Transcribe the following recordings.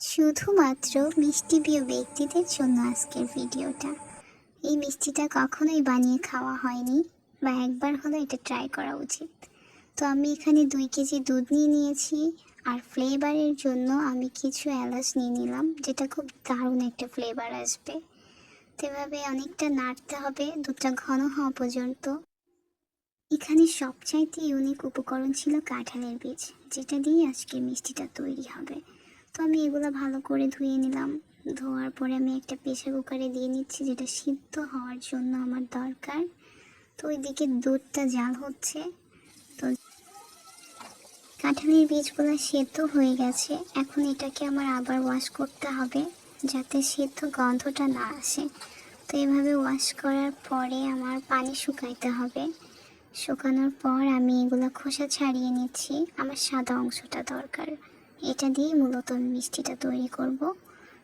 শুধুমাত্র মিষ্টি প্রিয় ব্যক্তিদের জন্য আজকের ভিডিওটা। এই মিষ্টিটা কখনোই বানিয়ে খাওয়া হয়নি বা একবার হলো এটা ট্রাই করা উচিত। তো আমি এখানে দুই কেজি দুধ নিয়ে নিয়েছি আর ফ্লেভারের জন্য আমি কিছু এলাচ নিয়ে নিলাম, যেটা খুব দারুণ একটা ফ্লেভার আসবে। তো এভাবে অনেকটা নাড়তে হবে, দুধটা ঘন হওয়া পর্যন্ত। এখানে সবচাইতে ইউনিক উপকরণ ছিল কাঁঠালের বীজ, যেটা দিয়ে আজকে মিষ্টিটা তৈরি হবে। তো আমি এগুলো ভালো করে ধুয়ে নিলাম। ধোয়ার পরে আমি একটা প্রেশার কুকারে দিয়ে নিচ্ছি, যেটা সিদ্ধ হওয়ার জন্য আমার দরকার। তো ওইদিকে দুধটা জাল হচ্ছে। তো কাঁঠালের বীজগুলো সেদ্ধ হয়ে গেছে। এখন এটাকে আমার আবার ওয়াশ করতে হবে, যাতে সেদ্ধ গন্ধটা না আসে। তো এভাবে ওয়াশ করার পরে আমার পানি শুকাইতে হবে। শুকানোর পর আমি এগুলো খোসা ছাড়িয়ে নিচ্ছি। আমার সাদা অংশটা দরকার। এটা দিয়ে মূলত আমি মিষ্টিটা তৈরি করব।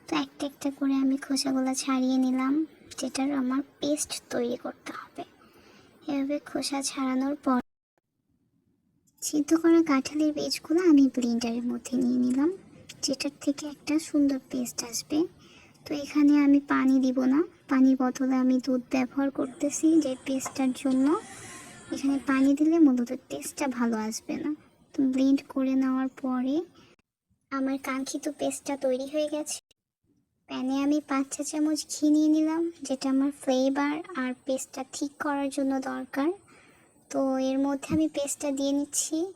তো একটা একটা করে আমি খোসাগুলো ছাড়িয়ে নিলাম, যেটার আমার পেস্ট তৈরি করতে হবে। এভাবে খোসা ছাড়ানোর পর সিদ্ধ করা কাঁঠালের বীজগুলো আমি ব্লেন্ডারের মধ্যে নিয়ে নিলাম, যেটার থেকে একটা সুন্দর পেস্ট আসবে। তো এখানে আমি পানি দিব না পানি বদলে আমি দুধ ব্যবহার করতেছি যে পেস্টটার জন্য। এখানে পানি দিলে মূলত টেস্টটা ভালো আসবে না। তো ব্লেন্ড করে নেওয়ার পরে আমার কাঙ্ক্ষিত পেস্টটা তৈরি হয়ে গেছে। প্যানে আমি পাঁচ চা চামচ ঘি নিয়ে নিলাম, যেটা আমার ফ্লেভার আর পেস্টটা ঠিক করার জন্য দরকার। তো এর মধ্যে আমি পেস্টটা দিয়ে নিচ্ছি।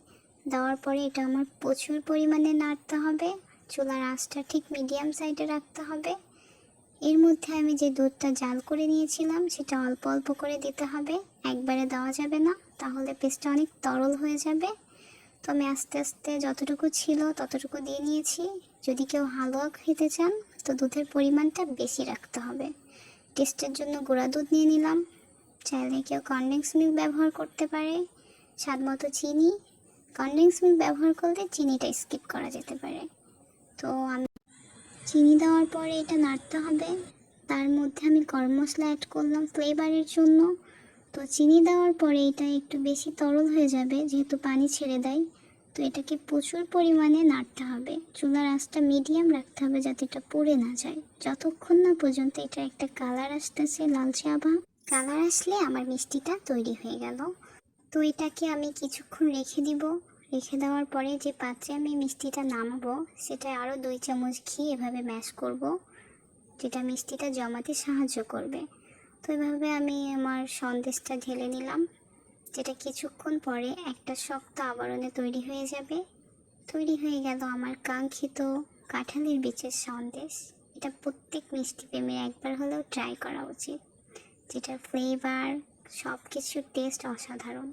দেওয়ার পরে এটা আমার প্রচুর পরিমাণে নাড়তে হবে। চুলার আঁচটা ঠিক মিডিয়াম সাইডে রাখতে হবে। এর মধ্যে আমি যে দুধটা জাল করে নিয়েছিলাম, সেটা অল্প অল্প করে দিতে হবে। একবারে দেওয়া যাবে না, তাহলে পেস্টটা অনেক তরল হয়ে যাবে। তো আমি আস্তে আস্তে যতটুকু ছিল ততটুকু দিয়ে নিয়েছি। যদি কেউ হালুয়া খেতে চান, তো দুধের পরিমাণটা বেশি রাখতে হবে। টেস্টের জন্য গুঁড়া দুধ নিয়ে নিলাম। চাইলে কেউ কনডেন্স মিল্ক ব্যবহার করতে পারে। স্বাদ মতো চিনি। কনডেন্স মিল্ক ব্যবহার করলে চিনিটা স্কিপ করা যেতে পারে। তো আমি চিনি দেওয়ার পরে এটা নাড়তে হবে। তার মধ্যে আমি গরম মশলা অ্যাড করলাম ফ্লেভারের জন্য। তো চিনি দেওয়ার পরে এটা একটু বেশি তরল হয়ে যাবে, যেহেতু পানি ছেড়ে দেয়। তো এটাকে প্রচুর পরিমাণে নাড়তে হবে। চুলার আঁচটা মিডিয়াম রাখতে হবে যাতে এটা পুড়ে না যায়। যতক্ষণ না পর্যন্ত এটা একটা কালার আসতেছে লালচে আভা। কালার আসলে আমার মিষ্টিটা তৈরি হয়ে গেল। তো এটাকে আমি কিছুক্ষণ রেখে দিব। রেখে দেওয়ার পরে যে পাত্রে আমি মিষ্টিটা নামাবো সেটা আরও দুই চামচ ঘি এভাবে ম্যাশ করব, যেটা মিষ্টিটা জমাতে সাহায্য করবে। তো এভাবে আমি আমার সন্দেশটা ঢেলে নিলাম, যেটা কিছুক্ষণ পরে একটা শক্ত আবরণে তৈরি হয়ে যাবে। তৈরি হয়ে গেল আমার কাঙ্ক্ষিত কাঁঠালের বীজের সন্দেশ। এটা প্রত্যেক মিষ্টি প্রেমের একবার হলেও ট্রাই করা উচিত, যেটার ফ্লেভার সব কিছুর টেস্ট অসাধারণ।